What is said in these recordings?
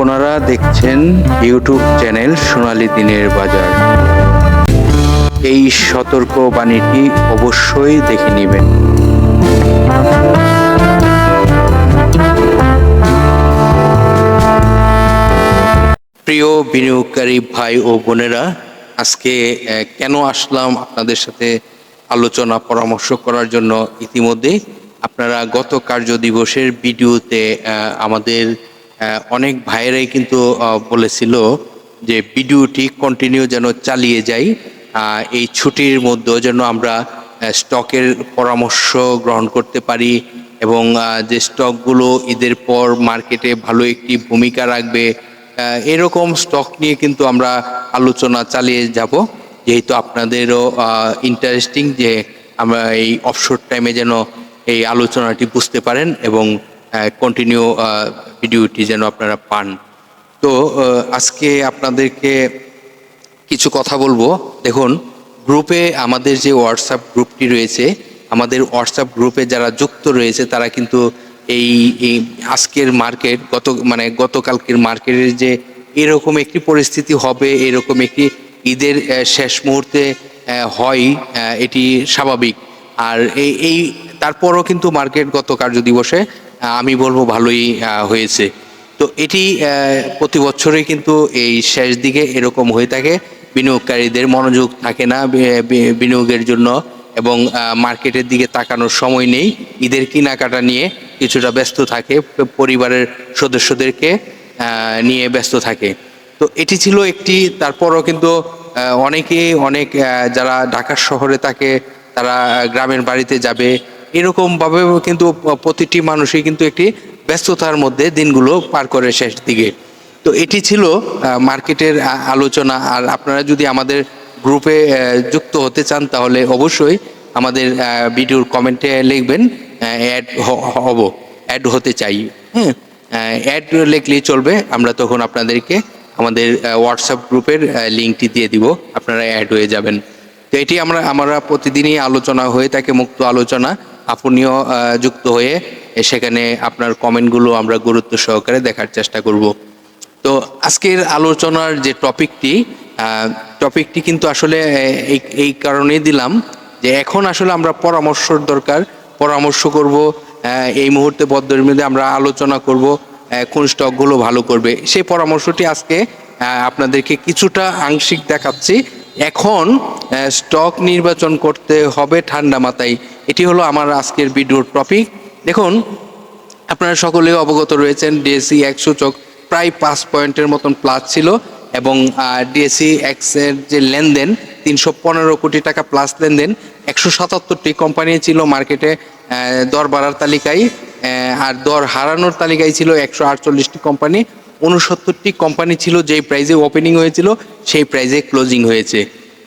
বোনারা দেখছেন YouTube channel সোনালী দিনের বাজার। এই সতর্ক বাণীটি অবশ্যই দেখে নেবেন। প্রিয় বিনিয়োগকারী ভাই ও বোনেরা, আজকে কেন আসলাম আপনাদের সাথে আলোচনা, পরামর্শ করার জন্য ইতিমধ্যে? আপনারা গত কার্য দিবসের ভিডিওতে আমাদের অনেক ভাইয়েরাই কিন্তু বলেছিল যে ভিডিওটি কন্টিনিউ যেন চালিয়ে যাই এই ছুটির মধ্যেও যেন আমরা স্টকের পরামর্শ গ্রহণ করতে পারি এবং যে স্টকগুলো ঈদের পর মার্কেটে ভালো একটি ভূমিকা রাখবে এরকম স্টক নিয়ে কিন্তু আমরা আলোচনা চালিয়ে যাব। যেহেতু আপনাদেরও ইন্টারেস্টিং যে আমরা এই অফশোর টাইমে যেন এই আলোচনাটি বুঝতে পারেন এবং কন্টিনিউ ভিডিওটি যেন আপনারা পান। তো আজকে আপনাদেরকে কিছু কথা বলব। দেখুন, গ্রুপে আমাদের যে হোয়াটসঅ্যাপ গ্রুপটি রয়েছে, আমাদের হোয়াটসঅ্যাপ গ্রুপে যারা যুক্ত রয়েছে, তারা কিন্তু এই এই আজকের মার্কেট, গত মানে গতকালকের মার্কেটের যে এরকম একটি পরিস্থিতি হবে, এরকম একটি ঈদের শেষ মুহূর্তে হয় এটি স্বাভাবিক। আর এই তারপরও কিন্তু মার্কেট গত কার্য দিবসে আমি বলব ভালোই হয়েছে। তো এটি প্রতি বছরই কিন্তু এই শেষ দিকে এরকম হয়ে থাকে। বিনিয়োগকারীদের মনোযোগ থাকে না বিনিয়োগের জন্য এবং মার্কেটের দিকে তাকানোর সময় নেই। ঈদের কেনাকাটা নিয়ে কিছুটা ব্যস্ত থাকে, পরিবারের সদস্যদেরকে নিয়ে ব্যস্ত থাকে। তো এটি ছিল একটি, তারপরও কিন্তু অনেকে অনেক যারা ঢাকা শহরে থাকে, তারা গ্রামের বাড়িতে যাবে এরকম ভাবে কিন্তু প্রতিটি মানুষই কিন্তু একটি ব্যস্ততার মধ্যে দিনগুলো পার করে শেষ দিকে। তো এটি ছিল মার্কেটের আলোচনা। আর আপনারা যদি আমাদের গ্রুপে যুক্ত হতে চান তাহলে অবশ্যই আমাদের ভিডিওর কমেন্টে লিখবেন অ্যাড হব অ্যাড হতে চাই। হ্যাঁ অ্যাড লিখলেই চলবে। আমরা তখন আপনাদেরকে আমাদের হোয়াটসঅ্যাপ গ্রুপের লিঙ্কটি দিয়ে দিব। আপনারা অ্যাড হয়ে যাবেন। তো এটি আমরা আমরা প্রতিদিনই আলোচনা হয়ে থাকে, মুক্ত আলোচনা। আপনিও যুক্ত হয়ে সেখানে আপনার কমেন্টগুলো আমরা গুরুত্ব সহকারে দেখার চেষ্টা করব। তো আজকের আলোচনার যে টপিকটি টপিকটি কিন্তু আসলে এই কারণেই দিলাম যে এখন আসলে আমরা পরামর্শর দরকার, পরামর্শ করব এই মুহূর্তে বদ্ধের মধ্যে আমরা আলোচনা করব কোন স্টকগুলো ভালো করবে। সেই পরামর্শটি আজকে আপনাদেরকে কিছুটা আংশিক দেখাচ্ছি। এখন স্টক নির্বাচন করতে হবে ঠান্ডা মাথায়। এটি হলো আমার আজকের ভিডিওর টপিক দেখুন, আপনারা সকলেই অবগত রয়েছেন ডিএসসি এক সূচক প্রায় পাঁচ পয়েন্টের মতন প্লাস ছিল এবং ডিএসসি এক্সের যে লেনদেন, তিনশো পনেরো কোটি টাকা প্লাস লেনদেন, একশো সাতাত্তরটি কোম্পানি ছিল মার্কেটে দর বাড়ার তালিকায় আর দর হারানোর তালিকায় ছিল একশো আটচল্লিশটি কোম্পানি উনসত্তরটি কোম্পানি ছিল যেই প্রাইজে ওপেনিং হয়েছিল, সেই প্রাইজে ক্লোজিং হয়েছে।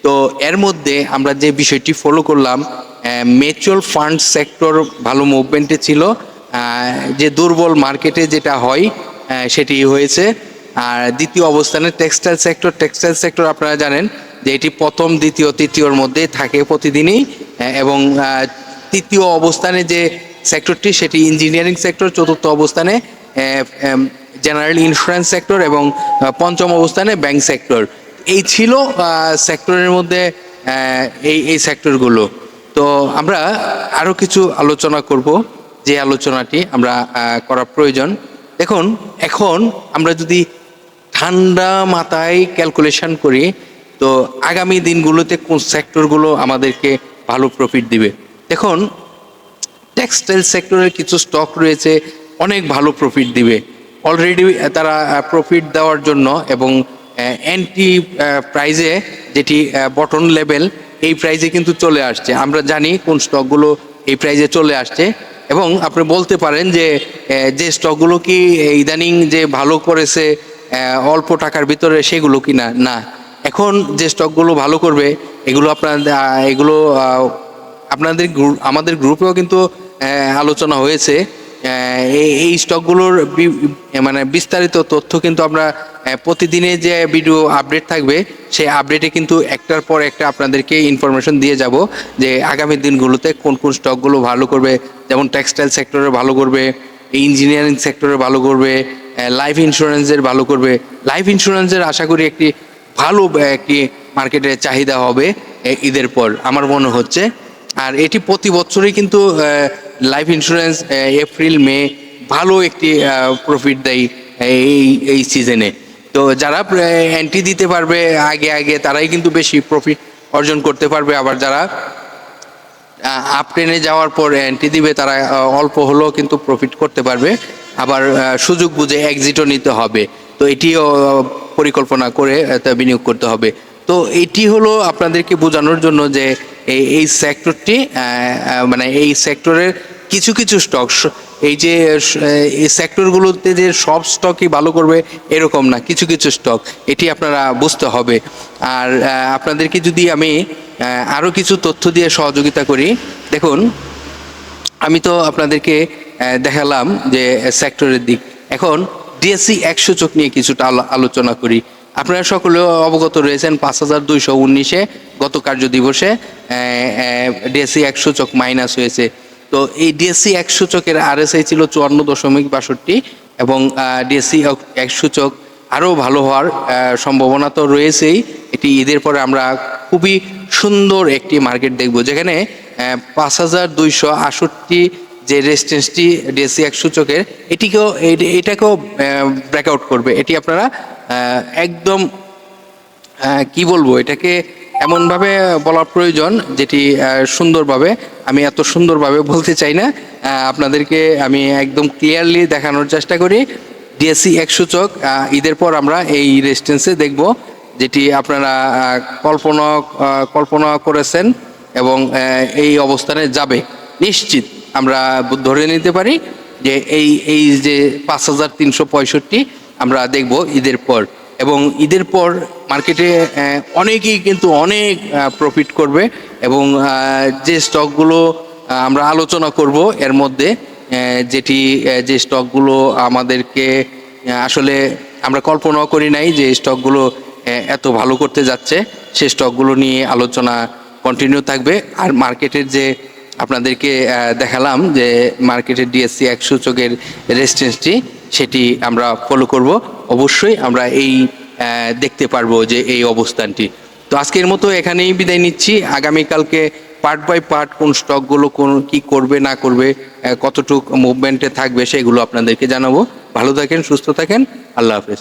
তো এর মধ্যে আমরা যে বিষয়টি ফলো করলাম মিউচুয়াল ফান্ড সেক্টর ভালো মুভমেন্টে ছিল। যে দুর্বল মার্কেটে যেটা হয় সেটি হয়েছে। আর দ্বিতীয় অবস্থানে টেক্সটাইল সেক্টর টেক্সটাইল সেক্টর আপনারা জানেন যে এটি প্রথম, দ্বিতীয়, তৃতীয়র মধ্যে থাকে প্রতিদিনই। এবং তৃতীয় অবস্থানে যে সেক্টরটি সেটি ইঞ্জিনিয়ারিং সেক্টর চতুর্থ অবস্থানে জেনারেল ইন্স্যুরেন্স সেক্টর এবং পঞ্চম অবস্থানে ব্যাংক সেক্টর এই ছিল সেক্টরের মধ্যে এই এই সেক্টরগুলো তো আমরা আরও কিছু আলোচনা করব যে আলোচনাটি আমরা করা প্রয়োজন। দেখুন, এখন আমরা যদি ঠান্ডা মাথায় ক্যালকুলেশন করি, তো আগামী দিনগুলোতে কোন সেক্টরগুলো আমাদেরকে ভালো প্রফিট দিবে? দেখুন টেক্সটাইল সেক্টরের কিছু স্টক রয়েছে, অনেক ভালো প্রফিট দিবে। অলরেডি তারা প্রফিট দেওয়ার জন্য এবং অ্যান্টি প্রাইজে যেটি বটন লেভেল এই প্রাইজে কিন্তু চলে আসছে। আমরা জানি কোন স্টকগুলো এই প্রাইজে চলে আসছে এবং আপনি বলতে পারেন যে যে স্টকগুলো কি ইদানিং যে ভালো করেছে অল্প টাকার ভিতরে সেগুলো কি না। না এখন যে স্টকগুলো ভালো করবে, এগুলো আপনার এগুলো আপনাদের আমাদের গ্রুপেও কিন্তু আলোচনা হয়েছে। এই স্টকগুলোর মানে বিস্তারিত তথ্য কিন্তু আমরা প্রতিদিনে যে ভিডিও আপডেট থাকবে, সেই আপডেটে কিন্তু একটার পর একটা আপনাদেরকে ইনফরমেশন দিয়ে যাব যে আগামী দিনগুলোতে কোন কোন স্টকগুলো ভালো করবে, যেমন টেক্সটাইল সেক্টরে ভালো করবে ইঞ্জিনিয়ারিং সেক্টরে ভালো করবে লাইফ ইন্স্যুরেন্সের ভালো করবে। লাইফ ইন্স্যুরেন্সের আশা করি একটি ভালো একটি মার্কেটে চাহিদা হবে ঈদের পর, আমার মনে হচ্ছে। আর এটি প্রতি বছরই কিন্তু লাইফ ইন্স্যুরেন্স এপ্রিল মে ভালো একটি প্রফিট দেয় এই এই সিজনে তো যারা অ্যান্টি দিতে পারবে, আগে আগে, তারাই কিন্তু বেশি প্রফিট অর্জন করতে পারবে। আবার যারা আপ ট্রেনে যাওয়ার পর এন্ট্রি দিবে, তারা অল্প হলেও কিন্তু প্রফিট করতে পারবে। আবার সুযোগ বুঝে এক্সিটও নিতে হবে। তো এটিও পরিকল্পনা করে বিনিয়োগ করতে হবে। তো এটি হলো আপনাদেরকে বোঝানোর জন্য যে, এই সেক্টরটি মানে এই সেক্টরের কিছু কিছু স্টক এই যে সেক্টরগুলোতে যে সব স্টকই ভালো করবে, এরকম না। কিছু কিছু স্টক এটি আপনারা বুঝতে হবে। আর আপনাদেরকে যদি আমি আরও কিছু তথ্য দিয়ে সহযোগিতা করি, দেখুন, আমি তো আপনাদেরকে দেখালাম যে সেক্টরের দিক। এখন ডিএসসি একশো চোখ নিয়ে কিছুটা আলো- আলোচনা করি। আপনারা সকলে অবগত রয়েছেন, পাঁচ হাজার দুইশো উনিশে গত কার্য দিবসে ডিএসসি একশো চোখ মাইনাস হয়েছে। তো এই ডিএসসি একশো চোখের আরএসআই ছিল চুয়ান্ন দশমিক বাষট্টি এবং ডিএসসি একশো চোখ আরও ভালো হওয়ার সম্ভাবনা তো রয়েছেই। এটি ঈদের পরে আমরা খুবই সুন্দর একটি মার্কেট দেখব, যেখানে পাঁচ হাজার দুইশো আষট্টি যে রেজিস্ট্যান্সটি ডিএসসি এক সূচকের এটিকেও, এটি- এটাকেও ব্রেকআউট করবে। এটি আপনারা একদম কি বলব, এটাকে এমনভাবে বলা প্রয়োজন যেটি সুন্দরভাবে, আমি এত সুন্দরভাবে বলতে চাই না। আপনাদেরকে আমি একদম ক্লিয়ারলি দেখানোর চেষ্টা করি। ডিএসসি এক সূচক ঈদের পর আমরা এই রেজিস্ট্যান্সে দেখব যেটি আপনারা কল্পনা কল্পনা করেছেন এবং এই অবস্থানে যাবে। নিশ্চিত আমরা ধরে নিতে পারি যে এই এই যে পাঁচ হাজার তিনশো পঁয়ষট্টি আমরা দেখব ঈদের পর। এবং ঈদের পর মার্কেটে অনেকেই কিন্তু অনেক প্রফিট করবে এবং যে স্টকগুলো আমরা আলোচনা করব এর মধ্যে যেটি যে স্টকগুলো আমাদেরকে আসলে আমরা কল্পনাও করি নাই যে স্টকগুলো এত ভালো করতে যাচ্ছে, সে স্টকগুলো নিয়ে আলোচনা কন্টিনিউ থাকবে। আর মার্কেটের যে, আপনাদেরকে দেখালাম যে মার্কেটের ডিএসসি এক সূচকের রেজিস্ট্যান্সটি সেটি আমরা ফলো করব। অবশ্যই আমরা এই দেখতে পারব যে এই অবস্থানটি। তো আজকের মতো এখানেই বিদায় নিচ্ছি। আগামীকালকে পার্ট বাই পার্ট কোন স্টকগুলো কোন কি করবে, না করবে কতটুক মুভমেন্টে থাকবে, সেগুলো আপনাদেরকে জানাব। ভালো থাকেন, সুস্থ থাকেন। আল্লাহ হাফেজ।